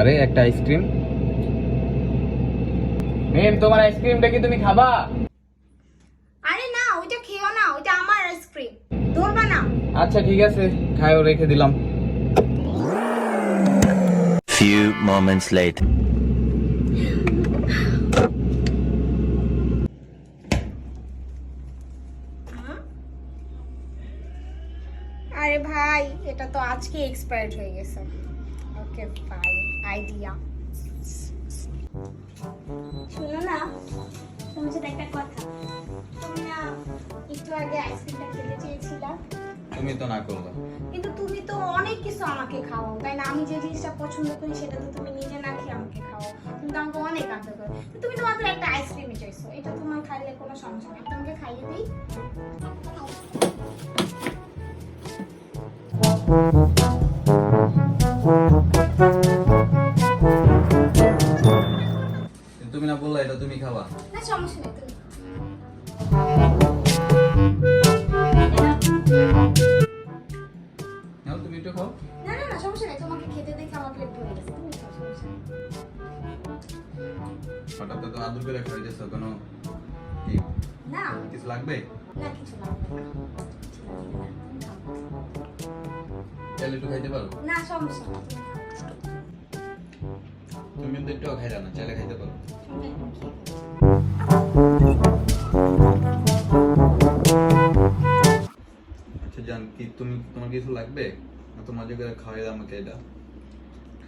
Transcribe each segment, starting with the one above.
আরে একটা আইসক্রিম মেম তোমার আইসক্রিমটা কি তুমি খাবা? আরে না ওইটা খেও না ওইটা আমার আইসক্রিম ধরবা না। আচ্ছা ঠিক আছে খায়ও রেখে দিলাম। Few moments later. আরে ভাই এটা তো আজকে এক্সপায়ার্ড হয়ে গেছে। ওকে ফাইন আইডিয়া শোনো না তোমার সাথে একটা কথা। তুমি না একটু আগে আইসক্রিমটা খেতে চেয়েছিলা। তুমি তো না করলা। কিন্তু তুমি তো অনেক কিছু আমাকে খাওয়াও তাই না? আমি যে জিনিসটা পছন্দ করি সেটা তো তুমি নিজে না খেয়ে আমাকে খাওয়াও। তুমি তো আমাকে অনেক আদর করো। তুমি তো মাত্র একটা আইসক্রিমই চাইছো এটা তোমার খাইলে কোনো সমস্যা নেই। তোমাকে খাইয়ে দিই। তুমি না বললা এটা তুমি খাবা না সমস্যা নেই তুমি নাও তুমি একটু খাও না না না সমস্যা নেই তোমাকে খেতে দেখে আমার প্লেট ভরে গেছে তুমি খাও, সমস্যা নেই। হঠাৎ তো আদর করে খাইতেছো কোনো কি না কিছু লাগবে না কিছু লাগবে না কিছু লাগবে না। তুমি খাও। তাহলে একটু খাইতে পারো না সমস্যা নেই তুমি কিন্তু একটু খাইলা না চাইলে খাইতে পারো। আচ্ছা জান কি তুমি তোমার কিছু লাগবে? না তোমার যে করে খাওয়াই দাও আমাকে এটা।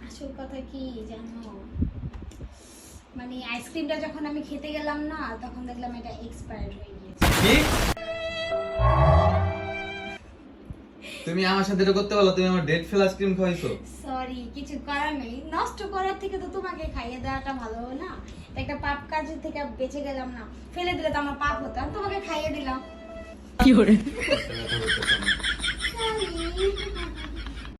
আসল কথা কি জানো? মানে আইসক্রিমটা যখন আমি খেতে গেলাম না তখন দেখলাম এটা এক্সপায়ার্ড হয়ে গিয়েছে। তুমি আমার সাথে এটা করতে পারল তুমি আমার ডেড ফেল আইসক্রিম খাইছো সরি কিছু করার নেই। নষ্ট করার থেকে তো তোমাকে খাইয়ে দেওয়াটা ভালো হলো না? একটা পাপ কাজ থেকে বেঁচে গেলাম না ফেলে দিলে তো আমার পাপ হতো আমি তোমাকে খাইয়ে দিলাম। কষ্ট